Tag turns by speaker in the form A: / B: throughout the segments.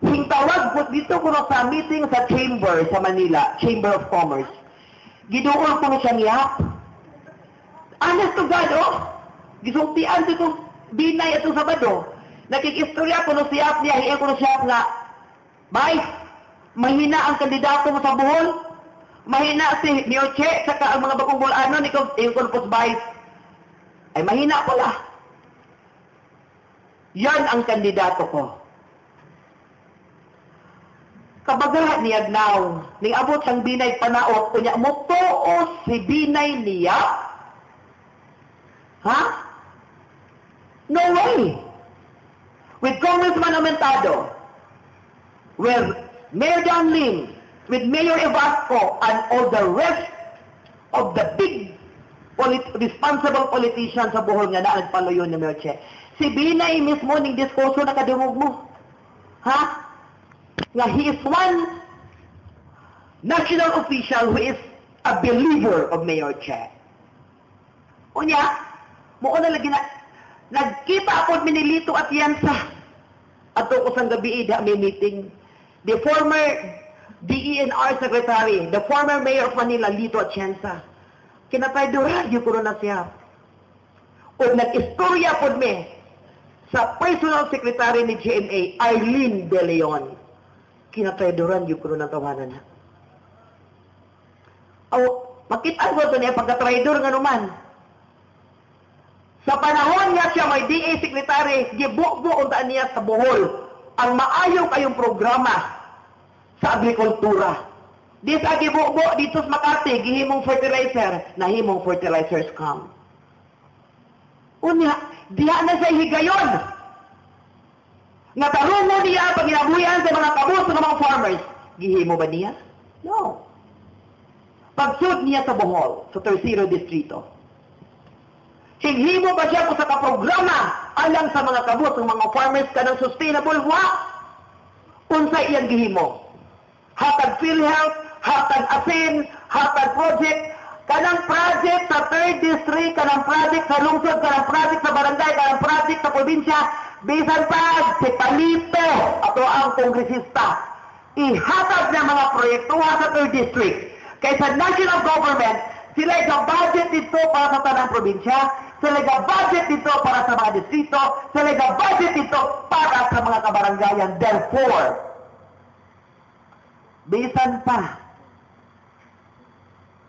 A: Hingtawag po dito ko sa meeting sa chamber sa Manila, Chamber of Commerce. Giduol ko siya niya. Honest to God, oh. Gisultian dito binay ito Sabado. Nakikistorya ko no siya niya, hiya ko siya nga, Bay, mahina ang kandidato mo sa Bohol. Mahina si Mioche, saka ang mga bakong bulano, ikaw, yung kulpos Bay. Ay, mahina pala. Yan ang kandidato ko. Kabaga ni Agnaw, ning abot sang binay panaot, kunya mo tuos si binay niya? Ha? No way! With Congressman Aumentado, with Mayor John Lim, with Mayor Evasco, and all the rest of the big polit responsible politicians sa buhol nga na nagpaluyon ni Mayor Che. Si Binay mismo ning diskurso na kadungog mo. Ha? Nga he is one national official who is a believer of Mayor Che. Unya, mo na lagi na nagkita ako minilito at yan sa ato ko sang gabi ida may meeting. The former DENR secretary the former mayor of Manila Lito Atienza kinapayduran yung ko na siya. O nag-istorya po me sa personal secretary ni GMA Eileen De Leon kinapayduran yung ko na tawanan na o makita ko ito niya pagka-traidor nga naman sa panahon nga siya may DA Secretary, gibubo unta niya sa Bohol ang maayo kayong programa sa agrikultura. Di sa gibubo dito sa Makati, gihimong fertilizer, nahimong fertilizer scam. Unya, diha na sa higayon. Nga tarungo niya pag ginabuyan sa mga kabus ng mga farmers. Gihimo ba niya? No. Pagsud niya sa Bohol, sa Tercero Distrito, Hinghimo ba siya ko sa kaprograma alang sa mga kabot ng mga farmers kanang sustainable wa? Unsa iyang gihimo? Hatag PhilHealth, hatag ASIN, hatag project, kanang project sa third district, kanang project sa lungsod, kanang project sa barangay, kanang project sa probinsya, bisan pa si Palito ato ang kongresista. Ihatag na mga proyekto sa third district. Kaysa national government, sila budget dito para sa tanang probinsya, sila budget dito para sa mga distrito, sila budget dito para sa mga kabarangayan. Therefore, bisan pa,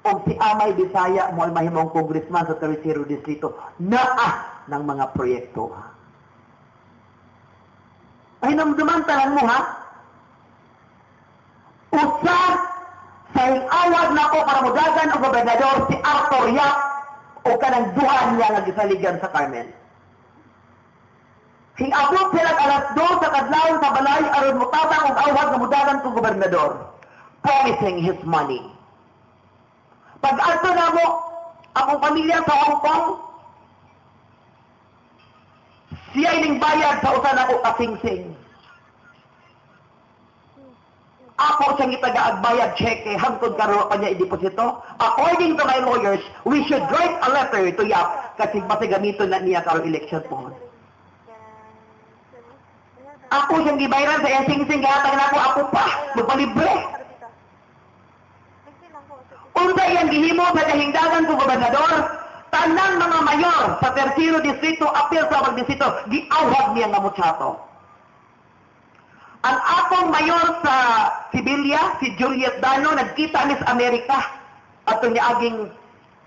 A: o si Amay Bisaya mo ay mahimong congressman sa Tercero Distrito, naa ng mga proyekto. Ay, namdaman tanan mo, ha? Usa sa awad na ko para mudagan o gobernador si Arthur Yap o kanang duhan niya nga gisaligan sa Carmen. Hingabot sila alas do sa kadlawon sa balay aron mutabang og awad nga mudagan ko gobernador, promising his money. Pag ato na mo akong pamilya sa Hong Kong, siya ining bayad sa usan ako kasingsing. Ako siyang itagaagbayad cheque hangtod karon pa niya i-deposito. According to my lawyers, we should write a letter to Yap kasi basta gamito na niya karon election po. Ako siyang gibayaran sa iyang sing-sing gahatag na ako, ako pa, magpalibre. Unsa iyang gihimo sa kahingdagan ko gobernador, tanang mga mayor sa Tercero Distrito, apil sa magdistrito, giawag niya nga mutsato. Ang akong mayor sa Sibilia, si Juliet Dano, nagkita Miss America. At niya aging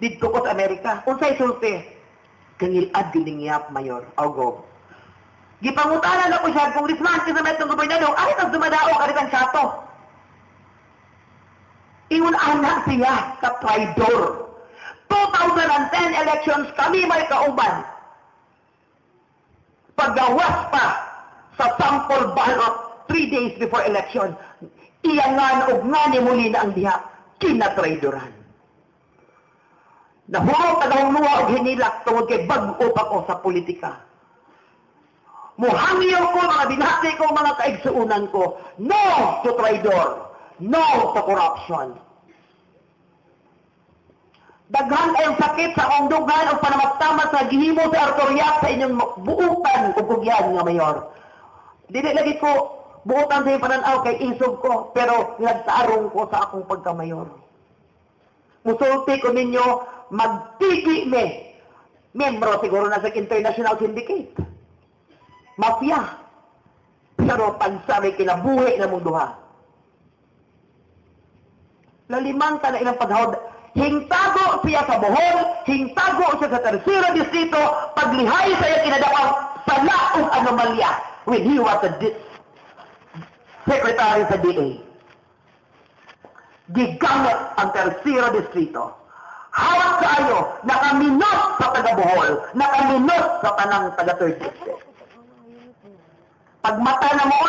A: dito ko sa Amerika. Unsay sulti? Kangilad giningyap, Mayor. Augo. Gipangutanan ako siya, Congressman, kasi sa metong gobernador, ay, nang dumadao ka rin sato. Ingon anak siya sa traidor. 2010 elections, kami may kauban. Paggawas pa sa sample ballot three days before election, og nga ni muli na ang diha, kinatraidoran. Nahurot na daw luwa og hinilak tungod kay bag-o pa ko sa politika. Muhangyo ko mga binati ko mga kaigsuunan ko, no to traidor, no to corruption. Daghan kayong sakit sa akong dugan o panamagtama sa gihimo sa artorya sa inyong buutan o kugyan nga mayor. Dili lagi ko buotan sa pananaw kay isog ko, pero nagtarong ko sa akong pagkamayor. Musulti ko ninyo, magtigi me. Membro siguro na sa International Syndicate. Mafia. Pero pagsabi kinabuhi na mong duha. Lalimang ka na ilang paghawad. Hingtago siya sa Bohol, hingtago siya sa Tercero Distrito, paglihay sa iya kinadawang sa laong anomalya when he was a secretary sa DA. Gigamit ang Tercero Distrito. Hawak kayo, nakaminot sa taga Bohol, nakaminot sa tanang taga Third District. Pag mata na mo,